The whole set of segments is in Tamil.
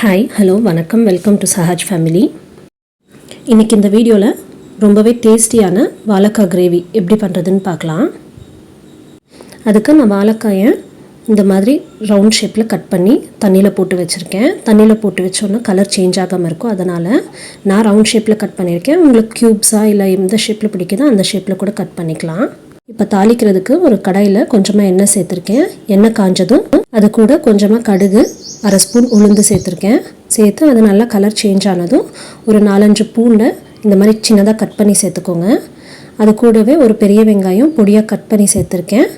ஹாய் ஹலோ வணக்கம். வெல்கம் டு சஹாஜ் ஃபேமிலி இன்றைக்கி இந்த வீடியோவில் ரொம்பவே டேஸ்டியான வாழைக்காய் கிரேவி எப்படி பண்ணுறதுன்னு பார்க்கலாம். அதுக்கு நான் வாழைக்காயை இந்த மாதிரி ரவுண்ட் ஷேப்பில் கட் பண்ணி தண்ணியில் போட்டு வச்சுருக்கேன். தண்ணியில் போட்டு வச்சோன்னா கலர் சேஞ்ச் ஆகாமல் இருக்கும். அதனால் நான் ரவுண்ட் ஷேப்பில் கட் பண்ணியிருக்கேன். உங்களுக்கு க்யூப்ஸாக இல்லை எந்த ஷேப்பில் பிடிக்குதோ அந்த ஷேப்பில் கூட கட் பண்ணிக்கலாம். இப்போ தாளிக்கிறதுக்கு ஒரு கடாயில் கொஞ்சமாக எண்ணெய் சேர்த்துருக்கேன். எண்ணெய் காஞ்சதும் அது கூட கொஞ்சமாக கடுகு அரை ஸ்பூன் உளுந்து சேர்த்துருக்கேன். சேர்த்து அது நல்லா கலர் சேஞ்ச் ஆனதும் ஒரு நாலஞ்சு பூண்டை இந்த மாதிரி சின்னதாக கட் பண்ணி சேர்த்துக்கோங்க. அது கூடவே ஒரு பெரிய வெங்காயம் பொடியாக கட் பண்ணி சேர்த்துருக்கேன்.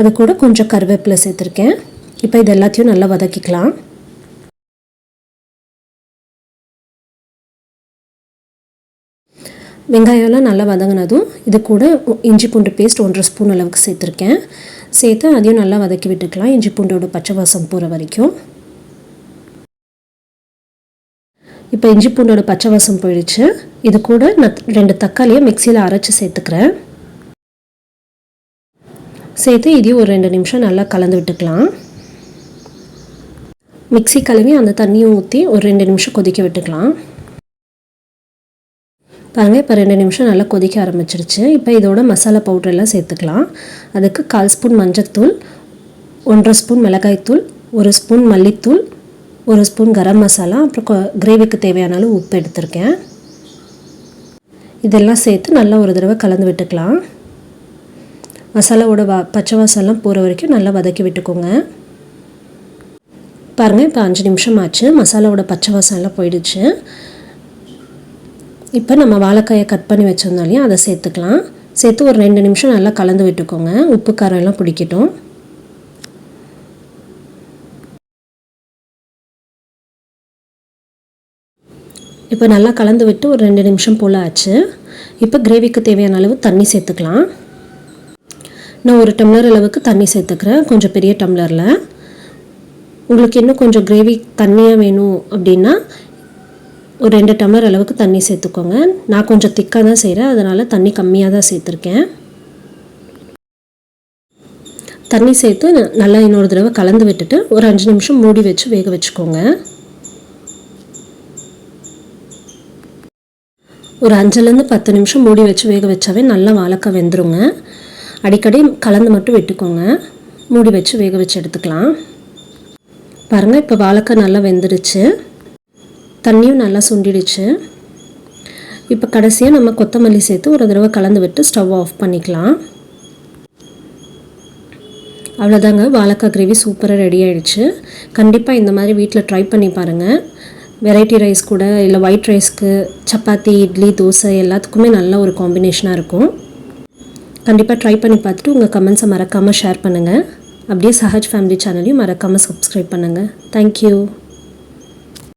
அது கூட கொஞ்சம் கருவேப்பிலை சேர்த்துருக்கேன். இப்போ இது எல்லாத்தையும் நல்லா வதக்கிக்கலாம். வெங்காயம்லாம் நல்லா வதங்கினதும் இது கூட இஞ்சி பூண்டு பேஸ்ட் ஒன்றரை ஸ்பூன் அளவுக்கு சேர்த்துருக்கேன். சேர்த்து அதையும் நல்லா வதக்கி விட்டுக்கலாம். இஞ்சி பூண்டோட பச்சை வாசம் போகிற வரைக்கும். இப்போ இஞ்சி பூண்டோட பச்சை வாசம் போயிடுச்சு. இது கூட நான் ரெண்டு தக்காளியை மிக்சியில் அரைச்சி சேர்த்துக்கிறேன். சேர்த்து இதையும் ஒரு ரெண்டு நிமிஷம் நல்லா கலந்து விட்டுக்கலாம். மிக்சி கழுவி அந்த தண்ணியை ஊற்றி ஒரு ரெண்டு நிமிஷம் கொதிக்க விட்டுக்கலாம். பாருங்கள் இப்போ ரெண்டு நிமிஷம் நல்லா கொதிக்க ஆரம்பிச்சிருச்சு. இப்போ இதோட மசாலா பவுடர் எல்லாம் சேர்த்துக்கலாம். அதுக்கு கால் ஸ்பூன் மஞ்சத்தூள் ஒன்றரை ஸ்பூன் மிளகாய்த்தூள் ஒரு ஸ்பூன் மல்லித்தூள் ஒரு ஸ்பூன் கரம் மசாலா அப்புறம் கிரேவிக்கு தேவையான அளவு உப்பு எடுத்திருக்கேன். இதெல்லாம் சேர்த்து நல்லா ஒரு தடவை கலந்து விட்டுக்கலாம். மசாலாவோட வா பச்சை வாசலாம் போகிற வரைக்கும் நல்லா வதக்கி விட்டுக்கோங்க. பாருங்கள் இப்போ அஞ்சு நிமிஷம் ஆச்சு. மசாலாவோட பச்சை வாசம்லாம் போயிடுச்சு. இப்போ நம்ம வாழைக்காயை கட் பண்ணி வச்சுருந்தாலையும் அதை சேர்த்துக்கலாம். சேர்த்து ஒரு ரெண்டு நிமிஷம் நல்லா கலந்து விட்டுக்கோங்க. உப்பு காரம் எல்லாம் பிடிக்கட்டும். இப்போ நல்லா கலந்து விட்டு ஒரு ரெண்டு நிமிஷம் போல் ஆச்சு. இப்போ கிரேவிக்கு தேவையான அளவு தண்ணி சேர்த்துக்கலாம். நான் ஒரு டம்ளர் அளவுக்கு தண்ணி சேர்த்துக்கிறேன். கொஞ்சம் பெரிய டம்ளரில். உங்களுக்கு இன்னும் கொஞ்சம் கிரேவி தண்ணியாக வேணும் அப்படின்னா ஒரு ரெண்டு டம்ளர் அளவுக்கு தண்ணி சேர்த்துக்கோங்க. நான் கொஞ்சம் திக்காக தான் செய்கிறேன் அதனால் தண்ணி கம்மியாக தான் சேர்த்துருக்கேன். தண்ணி சேர்த்து நல்லா இன்னொரு தடவை கலந்து விட்டுட்டு ஒரு அஞ்சு நிமிஷம் மூடி வச்சு வேக வச்சுக்கோங்க. ஒரு அஞ்சுலேருந்து பத்து நிமிஷம் மூடி வச்சு வேக வச்சாவே நல்லா வாழைக்காய் வெந்துருங்க. அடிக்கடி கலந்து மட்டும் விட்டுக்கோங்க. மூடி வச்சு வேக வச்சு எடுத்துக்கலாம். பாருங்கள் இப்போ வாழைக்காய் நல்லா வெந்துடுச்சு தண்ணியும் நல்லா சுண்டிடுச்சு. இப்போ கடைசியாக நம்ம கொத்தமல்லி சேர்த்து ஒரு தடவை கலந்து விட்டு ஸ்டவ் ஆஃப் பண்ணிக்கலாம். அவ்வளோதாங்க வாழைக்காய் கிரேவி சூப்பராக ரெடி ஆகிடுச்சு கண்டிப்பாக இந்த மாதிரி வீட்டில் ட்ரை பண்ணி பாருங்கள் வெரைட்டி ரைஸ் கூட இல்லை ஒயிட் ரைஸ்க்கு சப்பாத்தி இட்லி தோசை எல்லாத்துக்குமே நல்ல ஒரு காம்பினேஷனாக இருக்கும். கண்டிப்பாக ட்ரை பண்ணி பார்த்துட்டு உங்கள் கமெண்ட்ஸை மறக்காமல் ஷேர் பண்ணுங்கள் அப்படியே சஹஜ் ஃபேமிலி சேனலையும் மறக்காமல் சப்ஸ்கிரைப் பண்ணுங்கள் தேங்க்யூ